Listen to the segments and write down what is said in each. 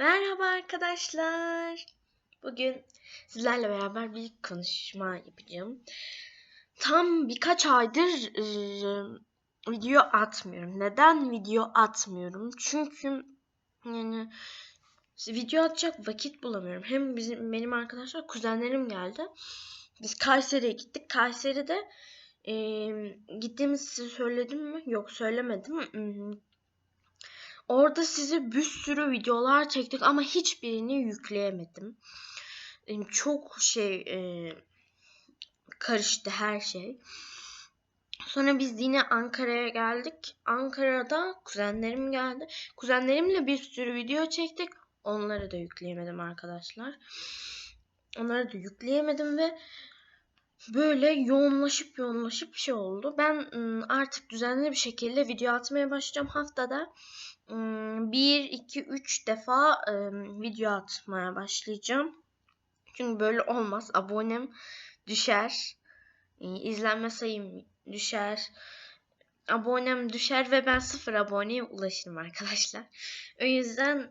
Merhaba arkadaşlar. Bugün sizlerle beraber bir konuşma yapacağım. Tam birkaç aydır e, video atmıyorum. Neden video atmıyorum? Çünkü yani video atacak vakit bulamıyorum. Hem bizim benim arkadaşlar kuzenlerim geldi. Biz Kayseri'ye gittik. Kayseri'de e, gittiğimizi söyledim mi? Yok söylemedim. Orada size bir sürü videolar çektik ama hiçbirini yükleyemedim. Çok şey e, karıştı her şey. Sonra biz yine Ankara'ya geldik. Ankara'da kuzenlerim geldi. Kuzenlerimle bir sürü video çektik. Onları da yükleyemedim arkadaşlar. Onları da yükleyemedim ve böyle yoğunlaşıp yoğunlaşıp şey oldu. Ben artık düzenli bir şekilde video atmaya başlayacağım haftada. 1, 2, 3 defa video atmaya başlayacağım. Çünkü böyle olmaz. Abonem düşer. izlenme sayım düşer. Abonem düşer ve ben sıfır aboneye ulaşırım arkadaşlar. O yüzden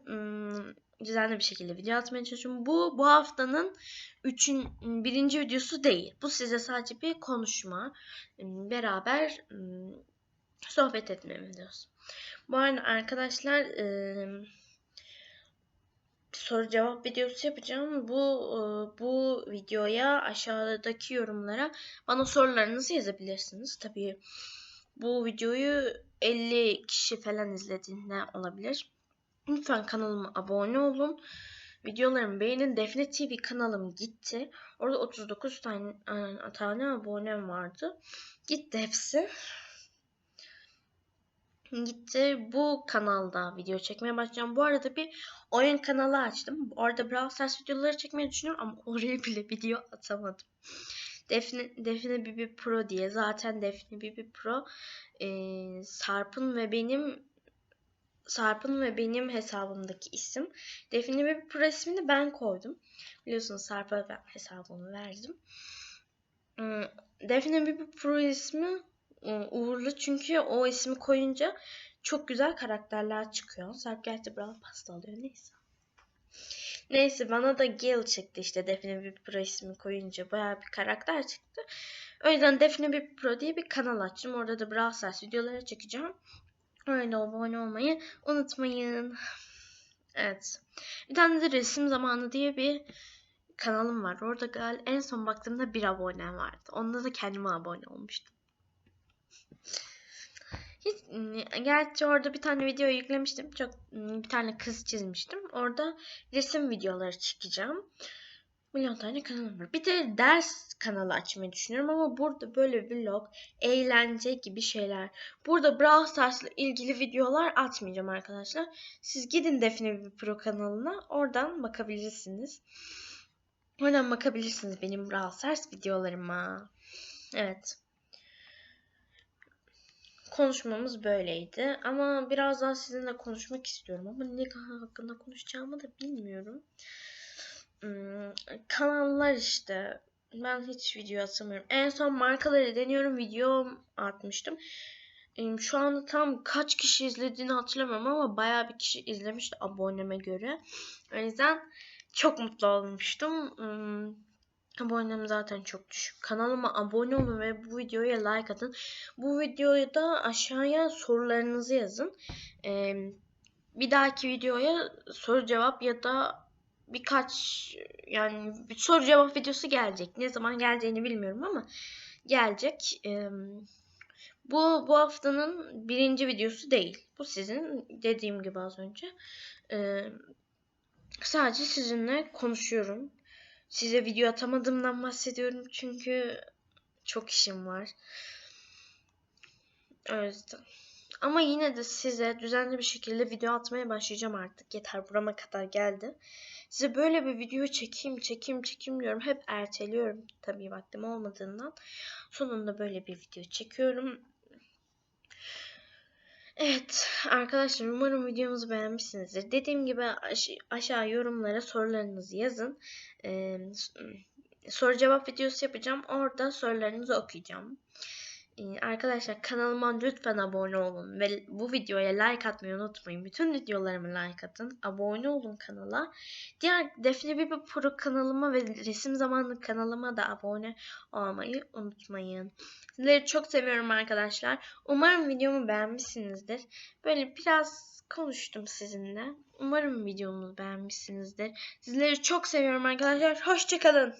düzenli bir şekilde video atmaya çalışıyorum. Bu bu haftanın üçün, birinci videosu değil. Bu size sadece bir konuşma, beraber sohbet etme videosu. Bu arada arkadaşlar soru cevap videosu yapacağım. Bu bu videoya aşağıdaki yorumlara bana sorularınızı yazabilirsiniz. Tabii bu videoyu 50 kişi falan izlediğinde olabilir. Lütfen kanalıma abone olun. Videolarımı beğenin. Defne TV kanalım gitti. Orada 39 tane, tane abonem vardı. Gitti hepsi. Gitti. Bu kanalda video çekmeye başlayacağım. Bu arada bir oyun kanalı açtım. Orada Brawl Stars videoları çekmeyi düşünüyorum ama oraya bile video atamadım. Defne, Defne Bibi Pro diye. Zaten Defne Bibi Pro e, Sarp'ın ve benim Sarp'ın ve benim hesabımdaki isim. Defne Baby Pro ismini ben koydum. Biliyorsunuz Sarp'a ben hesabımı verdim. Hmm, Defne Baby Pro ismi ıı, uğurlu çünkü o ismi koyunca çok güzel karakterler çıkıyor. Sarp gerçi Brawl pasta alıyor neyse. Neyse bana da Gale çıktı işte Defne Baby Pro ismi koyunca bayağı bir karakter çıktı. O yüzden Defne Baby Pro diye bir kanal açtım. Orada da Brawl Stars videoları çekeceğim. Öyle abone olmayı unutmayın. Evet. Bir tane de resim zamanı diye bir kanalım var. Orada gal en son baktığımda bir abonem vardı. Onda da kendime abone olmuştum. Hiç, gerçi orada bir tane video yüklemiştim. Çok bir tane kız çizmiştim. Orada resim videoları çekeceğim milyon tane kanalım var. Bir de ders kanalı açmayı düşünüyorum ama burada böyle vlog, eğlence gibi şeyler. Burada Brawl Stars ile ilgili videolar atmayacağım arkadaşlar. Siz gidin Defne Pro kanalına oradan bakabilirsiniz. Oradan bakabilirsiniz benim Brawl Stars videolarıma. Evet. Konuşmamız böyleydi. Ama biraz daha sizinle konuşmak istiyorum. Ama ne hakkında konuşacağımı da bilmiyorum. Hmm, kanallar işte. Ben hiç video atamıyorum. En son markaları deniyorum video atmıştım. Şu anda tam kaç kişi izlediğini hatırlamıyorum ama bayağı bir kişi izlemişti aboneme göre. O yüzden çok mutlu olmuştum. Hmm, abonem zaten çok düşük. Kanalıma abone olun ve bu videoya like atın. Bu videoya da aşağıya sorularınızı yazın. Bir dahaki videoya soru cevap ya da birkaç yani bir soru cevap videosu gelecek. Ne zaman geleceğini bilmiyorum ama gelecek. bu bu haftanın birinci videosu değil. Bu sizin dediğim gibi az önce. sadece sizinle konuşuyorum. Size video atamadığımdan bahsediyorum çünkü çok işim var. O yüzden. Ama yine de size düzenli bir şekilde video atmaya başlayacağım artık. Yeter burama kadar geldi. Size böyle bir video çekeyim, çekeyim, çekeyim diyorum. Hep erteliyorum tabii vaktim olmadığından. Sonunda böyle bir video çekiyorum. Evet arkadaşlar umarım videomuzu beğenmişsinizdir. Dediğim gibi aş aşağı yorumlara sorularınızı yazın. Ee, soru cevap videosu yapacağım. Orada sorularınızı okuyacağım. Ee, Arkadaşlar kanalıma lütfen abone olun ve bu videoya like atmayı unutmayın. Bütün videolarıma like atın. Abone olun kanala. Diğer Defne Bibi Pro kanalıma ve Resim Zamanlı kanalıma da abone olmayı unutmayın. Sizleri çok seviyorum arkadaşlar. Umarım videomu beğenmişsinizdir. Böyle biraz konuştum sizinle. Umarım videomu beğenmişsinizdir. Sizleri çok seviyorum arkadaşlar. Hoşçakalın.